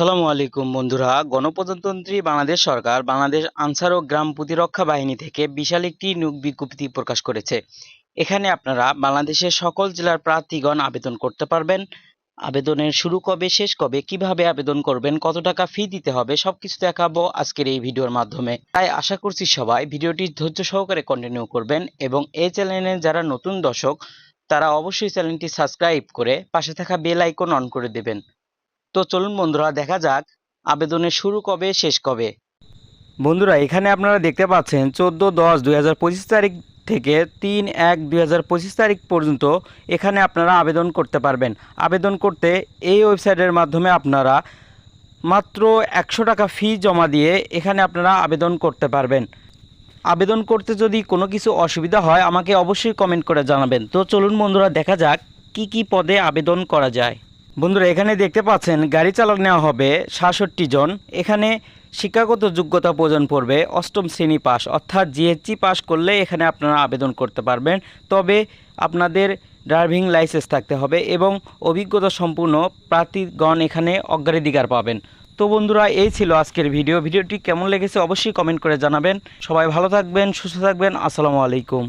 আসসালামু আলাইকুম বন্ধুরা। গণপ্রজাতন্ত্রী বাংলাদেশ সরকার বাংলাদেশ আনসার ও গ্রাম প্রতিরক্ষা বাহিনী থেকে বিশাল একটি নিয়োগ বিজ্ঞপ্তি প্রকাশ করেছে। এখানে আপনারা বাংলাদেশের সকল জেলার প্রার্থীগণ আবেদন করতে পারবেন। আবেদনের শুরু কবে, শেষ কবে, কীভাবে আবেদন করবেন, কত টাকা ফি দিতে হবে, সবকিছু দেখাবো আজকের এই ভিডিওর মাধ্যমে। তাই আশা করছি সবাই ভিডিওটি ধৈর্য সহকারে কন্টিনিউ করবেন এবং এই চ্যানেলে যারা নতুন দর্শক, তারা অবশ্যই চ্যানেলটি সাবস্ক্রাইব করে পাশে থাকা বেল আইকন অন করে দেবেন। তো চলুন বন্ধুরা, দেখা যাক আবেদনের শুরু কবে, শেষ কবে। বন্ধুরা, এখানে আপনারা দেখতে পাচ্ছেন চোদ্দ দশ দুই তারিখ থেকে তিন এক দুই তারিখ পর্যন্ত এখানে আপনারা আবেদন করতে পারবেন। আবেদন করতে এই ওয়েবসাইটের মাধ্যমে আপনারা মাত্র একশো টাকা ফি জমা দিয়ে এখানে আপনারা আবেদন করতে পারবেন। আবেদন করতে যদি কোনো কিছু অসুবিধা হয়, আমাকে অবশ্যই কমেন্ট করে জানাবেন। তো চলুন বন্ধুরা, দেখা যাক কি কি পদে আবেদন করা যায়। বন্ধুরা, এখানে দেখতে পাচ্ছেন গাড়ি চালক নেওয়া হবে সাতষট্টি জন। এখানে শিক্ষাগত যোগ্যতা প্রয়োজন পড়বে অষ্টম শ্রেণি পাস, অর্থাৎ জিএসসি পাস করলে এখানে আপনারা আবেদন করতে পারবেন। তবে আপনাদের ড্রাইভিং লাইসেন্স থাকতে হবে এবং অভিজ্ঞতা সম্পূর্ণ প্রার্থীগণ এখানে অগ্রাধিকার পাবেন। তো বন্ধুরা, এই ছিল আজকের ভিডিও। ভিডিওটি কেমন লেগেছে অবশ্যই কমেন্ট করে জানাবেন। সবাই ভালো থাকবেন, সুস্থ থাকবেন। আসসালামু আলাইকুম।